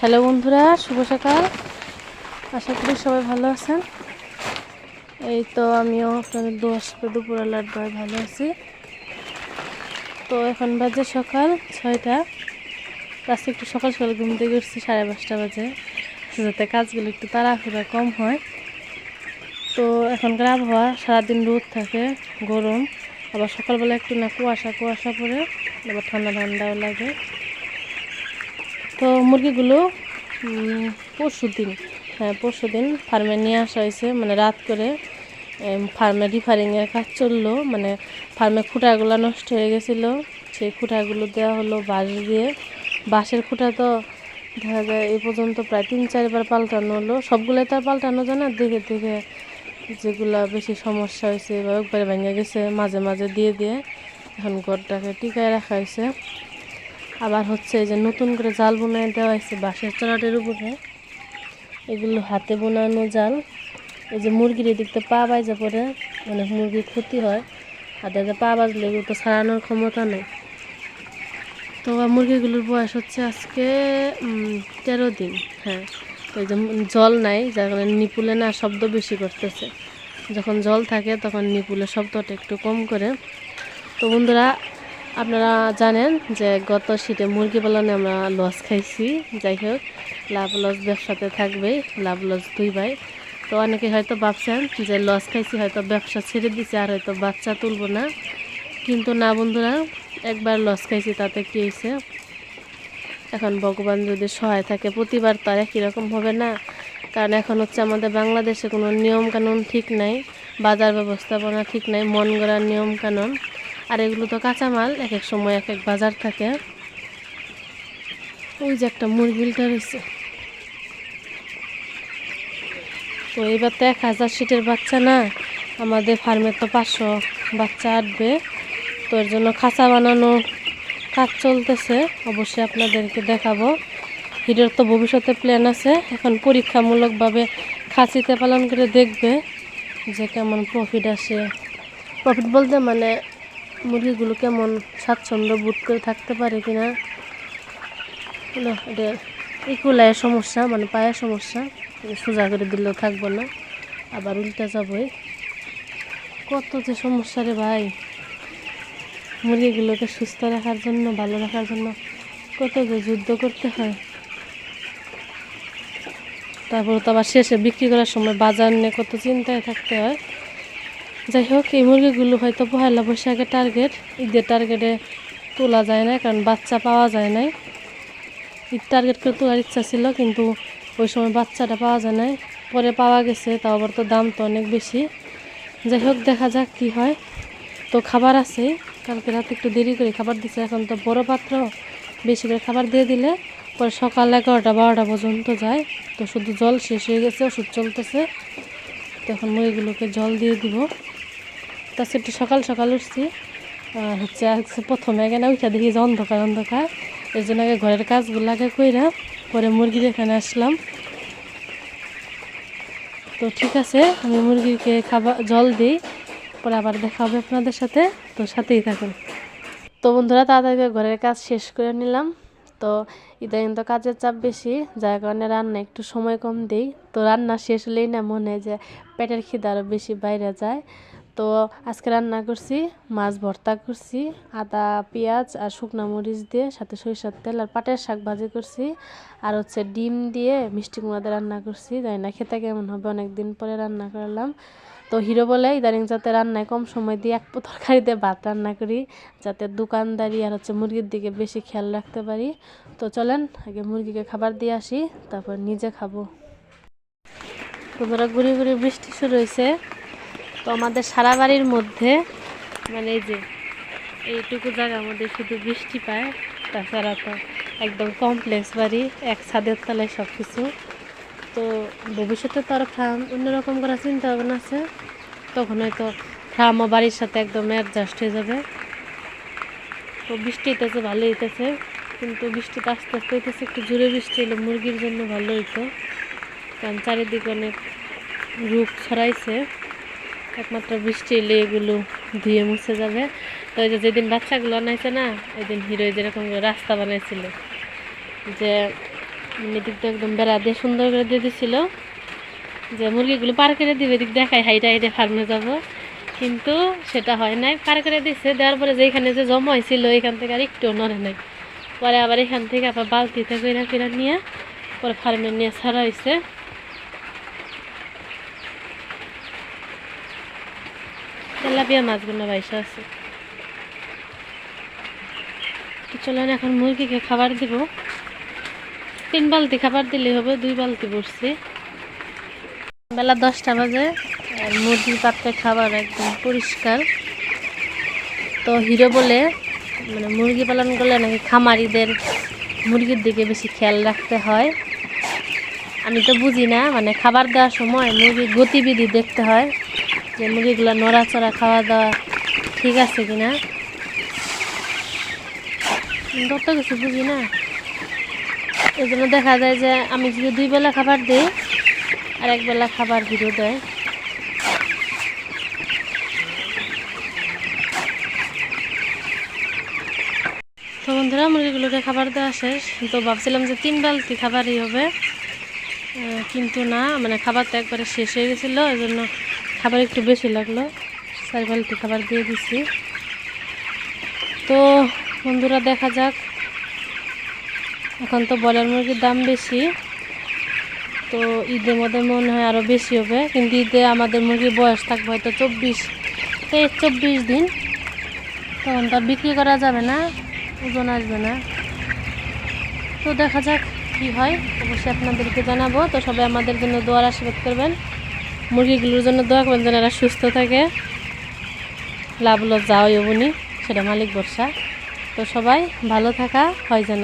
Hello বন্ধুরা, শুভ সকাল। আশা করি সবাই ভালো আছেন। এই তো আমিও আপনাদের দু আসবে দুপুরবেলার দয় ভালো আছি। তো এখন বাজে সকাল ছয়টা। আজকে একটু সকাল সকাল ঘুম থেকে সাড়ে পাঁচটা বাজে। যাতে কাজগুলো একটু তাড়াহুড়া কম হয়। তো এখনকার আবহাওয়া, সারাদিন রোদ থাকে, গরম। আবার সকালবেলা একটু না কুয়াশা কুয়াশা পড়ে, আবার ঠান্ডা ঠান্ডাও লাগে। তো মুরগিগুলো পরশু দিন হ্যাঁ পরশু দিন ফার্মে নিয়ে আসা হয়েছে। মানে রাত করে ফার্মে রিফারিংয়ের কাজ চলল। মানে ফার্মে খুঁটাগুলো নষ্ট হয়ে গেছিল। সেই খুঁটাগুলো দেওয়া হলো বাঁশ দিয়ে। বাঁশের খুঁটা তো দেখা যায় এই পর্যন্ত প্রায় তিন, চারবার পাল্টানো হলো। সবগুলোই তো আর পাল্টানো যায় না। দেখে দেখে যেগুলা বেশি সমস্যা হয়েছে বা একবারে ভেঙে গেছে। মাঝে মাঝে দিয়ে দিয়ে এখন ঘরটাকে টিকায় রাখা হয়েছে। আবার হচ্ছে যে নতুন করে জাল বোনায় দেওয়া হয়েছে বাঁশের চড়াটের উপরে। এগুলো হাতে বোনানো জাল। এই যে মুরগির এদিকতে পা বাইজা পরে অনেক মুরগির ক্ষতি হয়। হাতে পা বাজলে এগুলো তো সারানোর ক্ষমতা নেই। তো মুরগিগুলোর বয়স হচ্ছে আজকে তেরো দিন। হ্যাঁ তো এই যে জল নাই, যার কারণে নিপুলে না শব্দ বেশি করতেছে। যখন জল থাকে তখন নিপুলে শব্দটা একটু কম করে। তো বন্ধুরা আপনারা জানেন যে গত শীতে মুরগি পালনে আমরা লস খাইছি। যাই হোক লাভ লস ব্যবসাতে থাকবেই লাভ লস দুই ভাই তো অনেকে হয়তো ভাবছেন যে লস খাইছি, হয়তো ব্যবসা ছেড়ে দিছে আর হয়তো বাচ্চা তুলবো না। কিন্তু না বন্ধুরা, একবার লস খাইছি, তাতে কী হয়েছে এখন ভগবান যদি সহায় থাকে, প্রতিবার তো আর হবে না। কারণ এখন হচ্ছে আমাদের বাংলাদেশে কোনো নিয়ম কানুন ঠিক নাই, বাজার ব্যবস্থাপনা ঠিক নাই, মন গড়ার নিয়ম কানুন আর এগুলো তো কাঁচামাল এক এক সময় এক এক বাজার থাকে। ওই যে একটা মুরগিলটা রয়েছে। তো এবার তো এক হাজার সিটের বাচ্চা না, আমাদের ফার্মের তো পাঁচশো বাচ্চা আটবে। তো এর জন্য খাঁচা বানানো কাজ চলতেছে, অবশ্যই আপনাদেরকে দেখাবো। হিরোর তো ভবিষ্যতে প্ল্যান আছে, এখন পরীক্ষামূলকভাবে খাসিতে পালন করে দেখবে যে কেমন প্রফিট আসে। প্রফিট বলতে মানে মুরগিগুলো কেমন স্বাচ্ছন্দ্য বোধ করে থাকতে পারে কিনা? এটা ইকুলায় সমস্যা মানে পায়ের সমস্যা। সোজা করে দিলেও থাকব না। আবার উল্টা যাবই। কত যে সমস্যা রে ভাই। মুরগিগুলোকে সুস্থ রাখার জন্য, ভালো রাখার জন্য কত যে যুদ্ধ করতে হয়। তারপর তো আবার শেষে বিক্রি করার সময় বাজার নিয়ে কত চিন্তায় থাকতে হয়। যাই হোক, এই মুরগিগুলো হয়তো পহেলা বৈশাখের টার্গেট ঈদের টার্গেটে তোলা যায় না কারণ বাচ্চা পাওয়া যায় নাই। ঈদ টার্গেট করে তোলার ইচ্ছা ছিল, কিন্তু ওই সময় বাচ্চাটা পাওয়া যায় নাই। পরে পাওয়া গেছে, তাও আবার তো দাম তো অনেক বেশি। যাই হোক, দেখা যাক কি হয়। তো খাবার আছে, কালকে রাতে একটু দেরি করে খাবার দিছে, এখন তো বড় পাত্র, বেশি করে খাবার দিয়ে দিলে পরে সকাল এগারোটা, বারোটা পর্যন্ত যায়। তো শুধু জল শেষ হয়ে গেছে, ওষুধ চলতেছে। তখন মুরগিগুলোকে জল দিয়ে দিব। তাছাড়া একটু সকাল সকাল উঠছি আর হচ্ছে প্রথমে আগে না উঠা দেখি যে অন্ধকার অন্ধকার। এর জন্য আগে ঘরের কাজগুলো আগে কইরা পরে মুরগির এখানে আসলাম। তো ঠিক আছে, আমি মুরগিকে খাবার, জল দিই, পরে আবার দেখা হবে আপনাদের সাথে। তো সাথেই থাকুন। তো বন্ধুরা, তাড়াতাড়ি ঘরের কাজ শেষ করে নিলাম। তো ইদানিং তো কাজের চাপ বেশি, যার কারণে রান্না একটু সময় কম দিই। তো রান্না শেষ হলেই না মনে হয় যে পেটের খিদে আরও বেশি বাইরে যায়। তো আজকে রান্না করছি, মাছ ভর্তা করছি, আদা, পেঁয়াজ আর শুকনো মরিচ দিয়ে সাথে সরিষার তেল আর পাটের শাক ভাজি করছি আর হচ্ছে ডিম দিয়ে মিষ্টি কুমড়া দিয়ে রান্না করছি। জানি না খেতে কেমন হবে অনেক দিন পরে রান্না করলাম। তো হিরো বলে, ইদানিং যাতে রান্নায় কম সময় দিয়ে এক তরকারিতে ভাত রান্না করি, যাতে দোকানদারি আর হচ্ছে মুরগির দিকে বেশি খেয়াল রাখতে পারি। তো চলেন, আগে মুরগিকে খাবার দিয়ে আসি, তারপর নিজে খাব। তো ধরো ঘুরে ঘুরে বৃষ্টি শুরু হয়েছে তো আমাদের সারা বাড়ির মধ্যে মানে এই যে, এইটুকু জায়গার মধ্যে শুধু বৃষ্টি পায়, তাছাড়া তো একদম কমপ্লেক্স বাড়ি, এক ছাদের তলায় সব কিছু তো ভবিষ্যতে তো আর ফার্ম অন্যরকম করার চিন্তা ভাবনা আছে তখন হয়তো ফার্মও বাড়ির সাথে একদম অ্যাডজাস্ট হয়ে যাবে। তো বৃষ্টি হইতেছে ভালো হইতেছে, কিন্তু বৃষ্টিটা আস্তে আস্তে হইতেছে, একটু জোরে বৃষ্টি হলে মুরগির জন্য ভালো হইতো। কারণ চারিদিকে অনেক রোগ ছড়াইছে। একমাত্র বৃষ্টি এলে এগুলো ধুয়ে মুছে যাবে। তো এই যে যেদিন বাচ্চাগুলো আনাইছে না ওই দিন হিরো যেরকম করে রাস্তা বানাইছিল যে এদিক দিয়ে একদম বেড়া দিয়ে সুন্দর করে দিয়ে দিছিল যে মুরগিগুলো পার করে দিবে, এদিক দেখায় হাইটা হাইটে ফার্মে যাব। কিন্তু সেটা হয় নাই, পার করে দিচ্ছে দেওয়ার পরে যে এখানে যে জমা হয়েছিল, এখান থেকে আর একটু নড়ে নাই। পরে আবার এখান থেকে আবার বালতিতে কইরা কইরা নিয়ে, পরে ফার্মে নিয়ে ছাড়া হয়েছে তেলাপিয়া মাছগুলো বাইসা আছে। চলেন এখন মুরগিকে খাবার দিব। তিন বালতি খাবার দিলেই হবে, দুই বালতি বসছি বেলা দশটা বাজে, আর মুরগির পাত্রে খাবার একদম পরিষ্কার। তো হিরো বলে মানে মুরগি পালন করলে নাকি খামারিদের মুরগির দিকে বেশি খেয়াল রাখতে হয়। আমি তো বুঝি না মানে খাবার দেওয়ার সময় মুরগির গতিবিধি দেখতে হয়। যে মুরগিগুলো নড়াচড়া খাওয়া দাওয়া ঠিক আছে কিনা? তত কিছু বুঝি না। এই জন্য দেখা যায় যে আমি যদি দুই বেলা খাবার দিই, আর এক বেলা খাবার হিরো দেয়। তো বন্ধুরা মুরগিগুলোকে খাবার দেওয়া শেষ। তো ভাবছিলাম যে তিন বালতি খাবারই হবে। কিন্তু না মানে খাবার তো একবারে শেষ হয়ে গেছিল ওই জন্য খাবার একটু বেশি লাগল। চার বালতি খাবার দিয়ে দিছি। তো, বন্ধুরা, দেখা যাক। এখন তো ব্রয়লার মুরগির দাম বেশি। তো ঈদের মধ্যে মনে হয় আরও বেশি হবে। কিন্তু ঈদে আমাদের মুরগির বয়স থাকবে হয়তো চব্বিশ তেইশ চব্বিশ দিন। তখন তো বিক্রি করা যাবে না, ওজন আসবে না। তো দেখা যাক কি হয়। অবশ্যই আপনাদেরকে জানাব। তো সবাই আমাদের জন্য দোয়ার আশীর্বাদ করবেন। মুরগিগুলোর জন্য দোয়া করবেন যেন এরা সুস্থ থাকে। লাভ যাওয়াই হবনি সেটা মালিক বর্ষা। তো সবাই ভালো থাকা, হয় যেন।